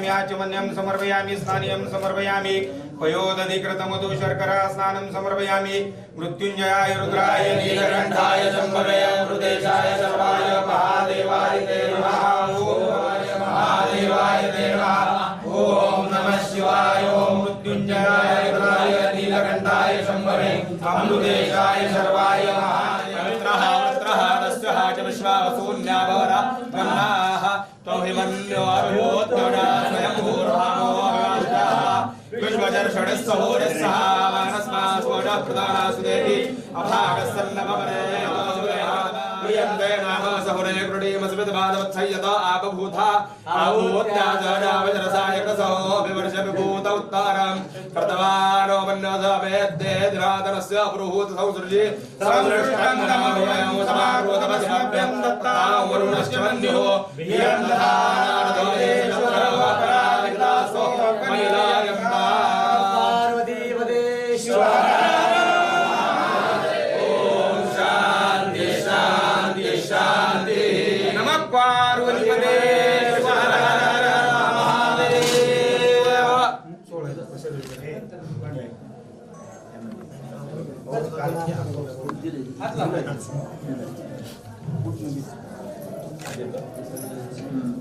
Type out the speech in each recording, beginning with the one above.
समर्पयामि, आचमन्यं समर्पयामि, स्नानीयं समर्पयामि शर्करा स्नानं समर्पयामि, मृत्युञ्जयाय रुद्राय नीलकण्ठाय शम्भवे अमृतेशाय सर्वाय महादेवाय ते नमः। महादेवाय ते नमः। ॐ नमः शिवाय, ॐ मृत्युञ्जयाय रुद्राय नीलकण्ठाय शम्भवे अमृतेशाय सर्वाय महादेवाय। च विश्वावसून्याभर विश्वचर्षणस्सहोरस्सः वानस्मास्फोटप्रदानासुदेहि अभागस्सल्लभवने प्रियन्ते नाहो सहुरे क्रुडीमस्मितबादवत्सय्यत आपभूता आवोत्याचारावचरसायकसो विवर्ष विभूत उत्तारम् कृतवानो मन्नोदवेद्ये दिरातनस्य पुरुहूत संसृजि संसृष्टं नमो वयं समारोतमस्मभ्यं दत्ता वरुणश्च मन्यो वियन्दता पार्वतीपदे शान्ति शान्ति शान्ति नमः पार्वतीपदे हर हर महादेव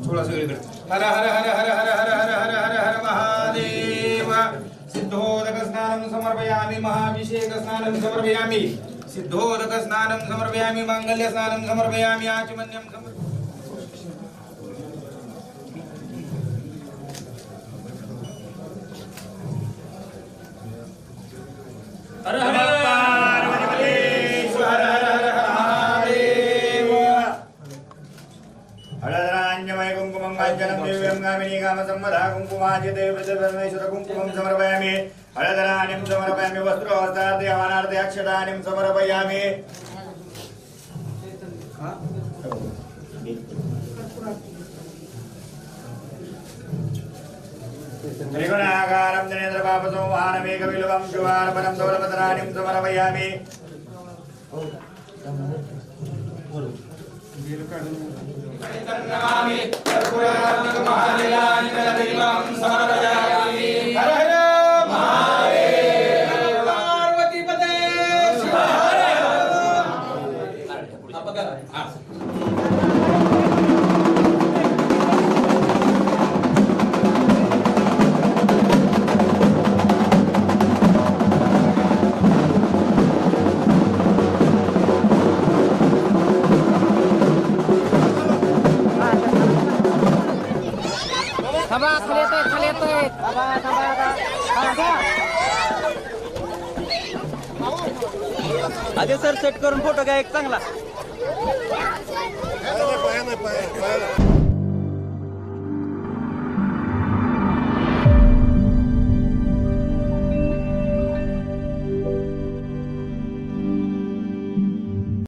थोड़ा सा इधर हर हर हर हर हर हर हर हर हर हर महादेव സിദ്ധോദക സ്നാനം സമർപ്പയാമി മഹാഭിഷേക സ്നാനം സമർപ്പയാമി സിദ്ധോദക സ്നാനം സമർപ്പയാമി മംഗല്യ സ്നാനം സമർപ്പയാമി. ആചുമന്യം സമർപ്പ కుంకుమం వాంఛనం దివ్యం గామిని కామ సమ్మదా కుంకుమాజితే పృథివేశ్వర కుంకుమం సమర్పయామి హళదనానిం సమర్పయామి వస్త్రోవస్త్రార్థి అవనార్థి అక్షరానిం సమర్పయామి త్రిగుణాకారం దినేంద్రపాప సంహానమేక విలువం శుభార్పణం దౌలపతనానిం సమర్పయామి వీలుకడు अरे सर सेट करून फोटो घ्या एक चांगला.